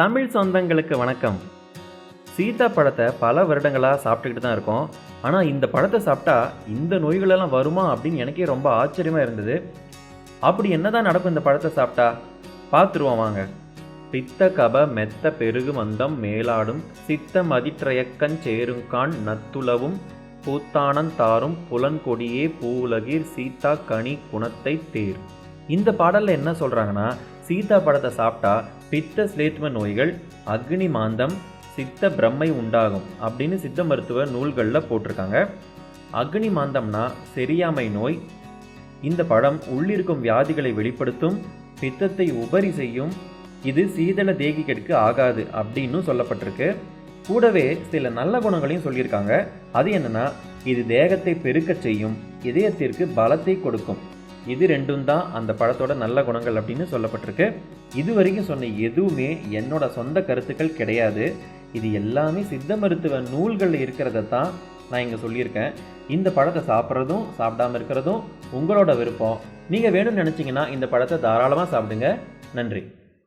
தமிழ் சொந்தங்களுக்கு வணக்கம். சீதா பழத்தை பல வருடங்களாக சாப்பிட்டுக்கிட்டு தான் இருக்கோம். ஆனால் இந்த பழத்தை சாப்பிட்டா இந்த நோய்களெல்லாம் வருமா அப்படின்னு எனக்கே ரொம்ப ஆச்சரியமாக இருந்தது. அப்படி என்னதான் நடக்கும் இந்த பழத்தை சாப்பிட்டா? பார்த்துருவோம் வாங்க. பித்த கப மெத்த பெருகு மந்தம் மேலாடும் சித்த மதிற்றயக்கஞ் சேருங்கான் நத்துளவும் பூத்தானந்தாரும் புலன்கொடியே பூவுலகீர் சீதா கனி குணத்தை தேர். இந்த பாடல்ல என்ன சொல்றாங்கன்னா சீதா பழத்தை சாப்பிட்டா பித்த ஸ்லேத்ம நோய்கள் அக்னி மாந்தம் சித்த பிரம்மை உண்டாகும் அப்படின்னு சித்த மருத்துவ நூல்களில் போட்டிருக்காங்க. அக்னி மாந்தம்னா செரியாமை நோய். இந்த பழம் உள்ளிருக்கும் வியாதிகளை வெளிப்படுத்தும் பித்தத்தை உபரி செய்யும் இது சீதள தேகிகளுக்கு ஆகாது அப்படின்னு சொல்லப்பட்டிருக்கு. கூடவே சில நல்ல குணங்களையும் சொல்லியிருக்காங்க. அது என்னன்னா இது தேகத்தை பெருக்கச் செய்யும் இதயத்திற்கு பலத்தை கொடுக்கும். இது ரெண்டும் தான் அந்த பழத்தோட நல்ல குணங்கள் அப்படின்னு சொல்லப்பட்டிருக்கு. இது வரைக்கும் சொன்ன எதுவுமே என்னோட சொந்த கருத்துக்கள் கிடையாது. இது எல்லாமே சித்த மருத்துவ நூல்களில் இருக்கிறத தான் நான் இங்கே சொல்லியிருக்கேன். இந்த பழத்தை சாப்பிட்றதும் சாப்பிடாம இருக்கிறதும் உங்களோட விருப்பம். நீங்கள் வேணும்னு நினச்சிங்கன்னா இந்த பழத்தை தாராளமாக சாப்பிடுங்க. நன்றி.